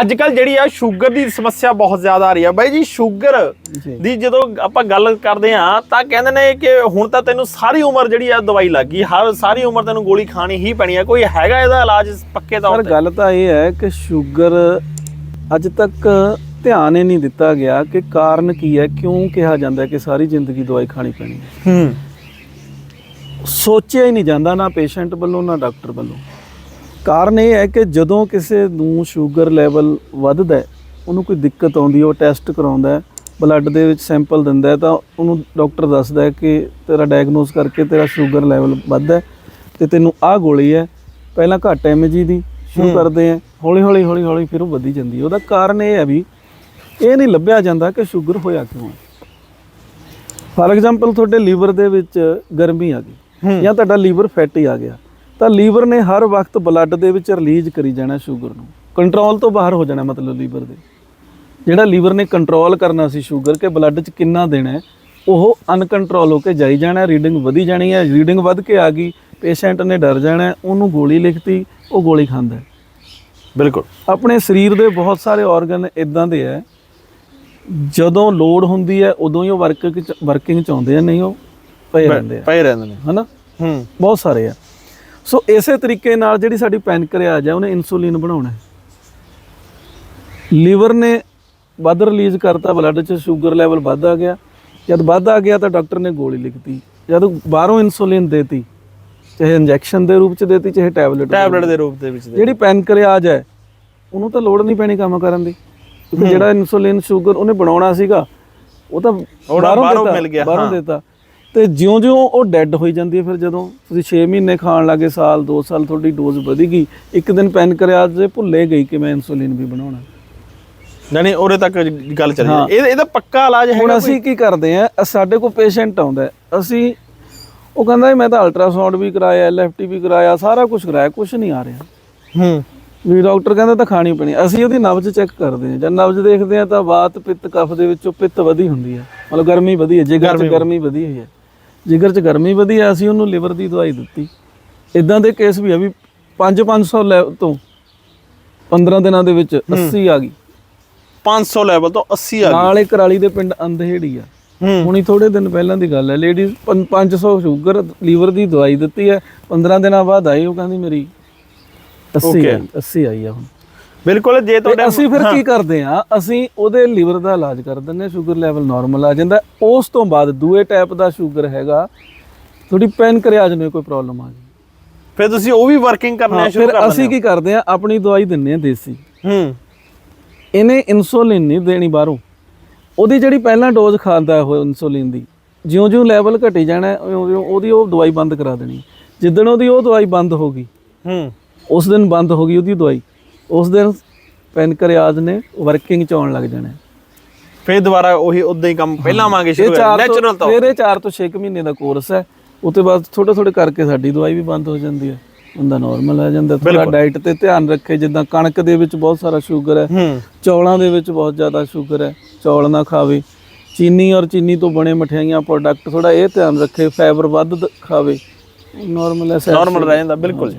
ਅੱਜ ਕੱਲ ਜਿਹੜੀ ਆ ਸ਼ੂਗਰ ਦੀ ਸਮੱਸਿਆ ਬਹੁਤ ਜ਼ਿਆਦਾ ਆ ਰਹੀ ਆ। ਬਾਈ ਜੀ ਸ਼ੂਗਰ। ਦੀ ਜਦੋਂ ਆਪਾਂ ਗੱਲ ਕਰਦੇ ਆ ਤਾਂ ਕਹਿੰਦੇ ਨੇ ਕਿ ਹੁਣ ਤਾਂ ਤੈਨੂੰ ਸਾਰੀ ਉਮਰ ਜਿਹੜੀ ਆ ਦਵਾਈ ਲੱਗ ਗਈ। ਹਰ ਸਾਰੀ ਉਮਰ ਤੈਨੂੰ ਗੋਲੀ ਖਾਣੀ ਹੀ ਪੈਣੀ ਆ। ਕੋਈ ਹੈਗਾ ਇਹਦਾ ਇਲਾਜ ਪੱਕੇ ਤੌਰ ਪਰ ਤੇ? ਗੱਲ ਤਾਂ ਇਹ ਹੈ ਕਿ ਸ਼ੂਗਰ ਅੱਜ ਤੱਕ ਧਿਆਨ ਹੀ ਨਹੀਂ ਦਿੱਤਾ ਗਿਆ ਕਿ ਕਾਰਨ ਕੀ ਹੈ ਕਿਉਂ ਕਿਹਾ ਜਾਂਦਾ ਕਿ ਸਾਰੀ ਜ਼ਿੰਦਗੀ ਦਵਾਈ ਖਾਣੀ ਪੈਣੀ ਹੈ। ਹੂੰ। ਸੋਚਿਆ ਹੀ ਨਹੀਂ ਜਾਂਦਾ ਨਾ ਪੇਸ਼ੈਂਟ ਵੱਲੋਂ ਨਾ ਡਾਕਟਰ ਵੱਲੋਂ। ਕਾਰਨ ਇਹ ਹੈ ਕਿ ਜਦੋਂ ਕਿਸੇ ਨੂੰ ਸ਼ੂਗਰ ਲੈਵਲ ਵੱਧਦਾ ਉਹਨੂੰ ਕੋਈ ਦਿੱਕਤ ਆਉਂਦੀ ਹੈ ਉਹ ਟੈਸਟ ਕਰਾਉਂਦਾ ਹੈ ਬਲੱਡ ਦੇ ਵਿੱਚ ਸੈਂਪਲ ਦਿੰਦਾ ਹੈ ਤਾਂ ਉਹਨੂੰ ਡਾਕਟਰ ਦੱਸਦਾ ਹੈ ਕਿ ਤੇਰਾ ਡਾਇਗਨੋਸ ਕਰਕੇ ਤੇਰਾ ਸ਼ੂਗਰ ਲੈਵਲ ਵੱਧਦਾ ਤੇ ਤੈਨੂੰ ਆਹ ਗੋਲੀ ਹੈ ਪਹਿਲਾਂ ਘੱਟ ਐਮਜੀ ਦੀ ਸ਼ੁਰੂ ਕਰਦੇ ਆ ਹੌਲੀ ਹੌਲੀ ਹੌਲੀ ਹੌਲੀ ਫਿਰ ਉਹ ਵਧੀ ਜਾਂਦੀ ਹੈ। ਉਹਦਾ ਕਾਰਨ ਇਹ ਹੈ ਵੀ ਇਹ ਨਹੀਂ ਲੱਭਿਆ ਜਾਂਦਾ ਕਿ ਸ਼ੂਗਰ ਹੋਇਆ ਕਿਉਂ ਹੈ। ਫਾਰ ਐਗਜ਼ਾਮਪਲ ਤੁਹਾਡੇ ਲੀਵਰ ਦੇ ਵਿੱਚ ਗਰਮੀ ਆ ਗਈ ਜਾਂ ਤੁਹਾਡਾ ਲੀਵਰ ਫੈਟੀ ਆ ਗਿਆ। ਤਾਂ ਲੀਵਰ ਨੇ ਹਰ ਵਕਤ ਬਲੱਡ ਦੇ ਵਿੱਚ ਰਿਲੀਜ਼ ਕਰੀ ਜਾਣਾ ਸ਼ੂਗਰ ਨੂੰ। ਕੰਟਰੋਲ ਤੋਂ ਬਾਹਰ ਹੋ ਜਾਣਾ ਮਤਲਬ ਲੀਵਰ ਦੇ। ਜਿਹੜਾ ਲੀਵਰ ਨੇ ਕੰਟਰੋਲ ਕਰਨਾ ਸੀ ਸ਼ੂਗਰ ਕਿ ਬਲੱਡ 'ਚ ਕਿੰਨਾ ਦੇਣਾ ਉਹ ਅਨਕੰਟਰੋਲ ਹੋ ਕੇ ਜਾਈ ਜਾਣਾ ਰੀਡਿੰਗ ਵਧੀ ਜਾਣੀ ਹੈ ਰੀਡਿੰਗ ਵੱਧ ਕੇ ਆ ਗਈ ਪੇਸ਼ੈਂਟ ਨੇ ਡਰ ਜਾਣਾ ਉਹਨੂੰ ਗੋਲੀ ਲਿਖਤੀ ਉਹ ਗੋਲੀ ਖਾਂਦਾ। ਬਿਲਕੁਲ। ਆਪਣੇ ਸਰੀਰ ਦੇ ਬਹੁਤ ਸਾਰੇ ਆਰਗਨ ਇਦਾਂ ਦੇ ਹੈ ਜਦੋਂ ਲੋਡ ਹੁੰਦੀ ਹੈ ਉਦੋਂ ਹੀ ਉਹ ਵਰਕਿੰਗ ਵਰਕਿੰਗ ਚ ਆਉਂਦੇ ਆ ਨਹੀਂ ਉਹ ਪਏ ਰਹਿੰਦੇ ਆ। ਪਏ ਰਹਿੰਦੇ ਨੇ। ਹਨਾ? ਹੂੰ। ਬਹੁਤ ਸਾਰੇ ਆ। ਸੋ ਇਸੇ ਤਰੀਕੇ ਨਾਲ ਜਿਹੜੀ ਸਾਡੀ ਪੈਨਕ੍ਰੀਆਜ ਹੈ ਉਹਨੇ ਇਨਸੂਲਿਨ ਬਣਾਉਣਾ ਹੈ। ਲੀਵਰ ਨੇ ਵੱਧ ਰਿਲੀਜ਼ ਕਰਤਾ ਬਲੱਡ 'ਚ ਸ਼ੂਗਰ ਲੈਵਲ ਵੱਧ ਆ ਗਿਆ। ਜਦ ਵੱਧ ਆ ਗਿਆ ਤਾਂ ਡਾਕਟਰ ਨੇ ਗੋਲੀ ਲਿਖਤੀ। ਜਦ ਬਾਹਰੋਂ ਇਨਸੂਲਿਨ ਦੇਤੀ ਚਾਹੇ ਇੰਜੈਕਸ਼ਨ ਦੇ ਰੂਪ 'ਚ ਦੇਤੀ ਚਾਹੇ ਟੈਬਲੇਟ ਟੈਬਲੇਟ ਦੇ ਰੂਪ ਦੇ ਵਿੱਚ ਦੇ। ਜਿਹੜੀ ਪੈਨਕ੍ਰੀਆਜ ਹੈ ਉਹਨੂੰ ਤਾਂ ਲੋੜ ਨਹੀਂ ਪੈਣੀ ਕੰਮ ਕਰਨ ਦੀ। ਕਿਉਂਕਿ ਜਿਹੜਾ ਇਨਸੂਲਿਨ ਸ਼ੂਗਰ ਉਹਨੇ ਬਣਾਉਣਾ ਸੀਗਾ ਉਹ ਤਾਂ ਬਾਹਰੋਂ ਮਿਲ ਗਿਆ, ਬਾਹਰੋਂ। ਦਿੱਤਾ। ਤੇ ਜਿਉਂ-ਜਿਉਂ ਉਹ ਡੈੱਡ ਹੋਈ ਜਾਂਦੀ ਹੈ ਫਿਰ ਜਦੋਂ ਤੁਸੀਂ 6 ਮਹੀਨੇ ਖਾਣ ਲੱਗੇ ਸਾਲ 2 ਸਾਲ ਤੁਹਾਡੀ ਡੋਜ਼ ਵਧੀ ਗਈ ਇੱਕ ਦਿਨ ਪੈਨਕ੍ਰੀਆਜ ਦੇ ਭੁੱਲੇ ਗਈ ਕਿ ਮੈਂ ਇਨਸੂਲਿਨ ਵੀ ਬਣਾਉਣਾ। ਯਾਨੀ ਉਹਦੇ ਤੱਕ ਗੱਲ ਚੱਲ ਹਾਂ। ਰਹੀ ਹੈ। ਇਹ ਇਹਦਾ ਪੱਕਾ ਇਲਾਜ ਹੈਗਾ ਹੁਣ ਅਸੀਂ ਕੀ ਕਰਦੇ ਆ ਸਾਡੇ ਕੋਲ ਪੇਸ਼ੈਂਟ ਆਉਂਦਾ ਹੈ, ਅਸੀਂ ਉਹ ਕਹਿੰਦਾ ਜੀ ਮੈਂ ਤਾਂ ਅਲਟਰਾਸਾਊਂਡ ਵੀ ਕਰਾਇਆ ਐਲਐਫਟੀ ਵੀ ਕਰਾਇਆ ਸਾਰਾ ਕੁਝ ਕਰਾਇਆ ਕੁਝ ਨਹੀਂ ਆ ਰਿਹਾ। ਹੂੰ। ਵੀ ਡਾਕਟਰ ਕਹਿੰਦਾ ਤਾਂ ਖਾਣੀ ਪੈਣੀ ਅਸੀਂ ਉਹਦੀ ਨਬਜ਼ ਚੈੱਕ ਕਰਦੇ ਹਾਂ। ਜਦ ਨਬਜ਼ ਦੇਖਦੇ ਆ ਤਾਂ ਵਾਤ ਪਿੱਤ ਕਫ ਦੇ ਵਿੱਚੋਂ ਪਿੱਤ ਵਧੀ ਹੁੰਦੀ ਹੈ। ਮਤਲਬ ਗਰਮੀ ਵਧੀ ਹੈ। 'ਚ ਗਰਮੀ ਵਧੀ ਹੋਈ ਹੈ। ਜਿਗਰ 'ਚ ਗਰਮੀ ਵਧੀ ਅਸੀਂ ਉਹਨੂੰ ਲਿਵਰ ਦੀ ਦਵਾਈ ਦਿੱਤੀ। ਇਦਾਂ ਦੇ ਕੇਸ ਵੀ ਆ ਵੀ 5-500 ਲੈ ਤੋਂ 15 ਦਿਨਾਂ ਦੇ ਵਿੱਚ 80 ਆ ਗਈ। 500 ਲੈਵਲ ਤੋਂ 80 ਆ ਨਾਲ ਇੱਕ ਕਰਾਲੀ ਦੇ ਪਿੰਡ ਅੰਧੇੜੀ ਆ। ਹੁਣੀ ਥੋੜੇ ਦਿਨ ਪਹਿਲਾਂ ਦੀ ਗੱਲ ਹੈ ਲੇਡੀਜ਼ 500 ਸ਼ੂਗਰ ਲੀਵਰ ਦੀ ਦਵਾਈ ਦਿੱਤੀ ਹੈ 15 ਦਿਨਾਂ ਬਾਅਦ ਆਈ ਉਹ ਕਹਿੰਦੀ ਮੇਰੀ 80 Okay. ਆਈ 80 ਆਈ ਆ ਹੁਣ। ਬਿਲਕੁਲ ਜੇ ਤੁਹਾਡੇ ਅਸੀਂ ਫਿਰ ਕੀ ਕਰਦੇ ਆ ਅਸੀਂ ਉਹਦੇ ਲੀਵਰ ਦਾ ਇਲਾਜ ਕਰ ਦਿੰਦੇ ਹਾਂ ਸ਼ੂਗਰ ਲੈਵਲ ਨਾਰਮਲ ਆ ਜਾਂਦਾ। ਉਸ ਤੋਂ ਬਾਅਦ ਦੂਏ ਟਾਈਪ ਦਾ ਸ਼ੂਗਰ ਹੈਗਾ। ਥੋੜੀ ਪੈਨਕ੍ਰੀਆਜ ਨੂੰ ਕੋਈ ਪ੍ਰੋਬਲਮ ਆ ਗਈ ਫਿਰ ਤੁਸੀਂ ਉਹ ਵੀ ਵਰਕਿੰਗ ਕਰਨਾ ਸ਼ੁਰੂ ਫਿਰ ਕਰ ਅਸੀਂ ਕੀ ਕਰਦੇ ਆ ਆਪਣੀ ਦਵਾਈ ਦਿੰਨੇ ਆ ਦੇਸੀ। ਹੂੰ। ਇਹਨੇ ਇਨਸੂਲਿਨ ਨਹੀਂ ਦੇਣੀ ਬਾਹਰੋਂ। ਉਹਦੀ ਜਿਹੜੀ ਪਹਿਲਾਂ ਡੋਜ਼ ਖਾਂਦਾ ਉਹ ਇਨਸੂਲਿਨ ਦੀ। ਜਿਉਂ-ਜਿਉਂ ਲੈਵਲ ਘਟੀ ਜਾਣਾ ਉਹਦੀ ਉਹ ਦਵਾਈ ਬੰਦ ਕਰਾ ਦੇਣੀ। ਜਿੱਦਣ ਉਹਦੀ ਉਹ ਦਵਾਈ ਬੰਦ ਹੋ ਗਈ ਹੂੰ। ਉਸ ਦਿਨ ਬੰਦ ਹੋ ਗਈ ਉਹਦੀ ਦਵਾਈ। ਉਸ ਦਿਨ ਪੈਨਕ੍ਰੀਆਜ ਨੇ ਵਰਕਿੰਗ ਚ ਆਉਣ ਲੱਗ ਜਾਣਾ। ਫਿਰ ਦੁਬਾਰਾ ਉਹੀ ਉਦਾਂ ਹੀ ਕੰਮ ਪਹਿਲਾਂ ਵਾਂਗੇ ਇਹ ਸ਼ੁਰੂ ਨੈਚੁਰਲ ਤੋਂ ਤੋਂ ਫਿਰ ਇਹ 4 ਤੋਂ। 6 ਮਹੀਨੇ ਦਾ ਕੋਰਸ ਹੈ। ਉਹ ਤੋਂ ਬਾਅਦ ਥੋੜੇ ਥੋੜੇ ਕਰਕੇ ਸਾਡੀ ਦਵਾਈ ਵੀ ਬੰਦ ਹੋ ਜਾਂਦੀ ਹੈ। ਬੰਦਾ ਨਾਰਮਲ ਆ ਜਾਂਦਾ ਥੋੜਾ ਡਾਈਟ ਤੇ ਧਿਆਨ ਰੱਖੇ ਜਿੱਦਾਂ ਕਣਕ ਦੇ ਵਿੱਚ ਬਹੁਤ ਸਾਰਾ ਸ਼ੂਗਰ ਹੈ। ਚੌਲਾਂ ਦੇ ਵਿੱਚ ਬਹੁਤ ਜ਼ਿਆਦਾ ਸ਼ੂਗਰ ਹੈ। ਚੌਲ ਨਾ ਖਾਵੇ। ਚੀਨੀ ਔਰ ਚੀਨੀ ਤੋਂ ਬਣੇ ਮਠਿਆਈਆਂ ਪ੍ਰੋਡਕਟ ਥੋੜਾ ਇਹ ਧਿਆਨ ਰੱਖੇ ਫਾਈਬਰ ਵੱਧ ਖਾਵੇ। ਨਾਰਮਲ ਹੈ ਨਾਰਮਲ ਰਹਿ ਜਾਂਦਾ ਬਿਲਕੁਲ। ਜੀ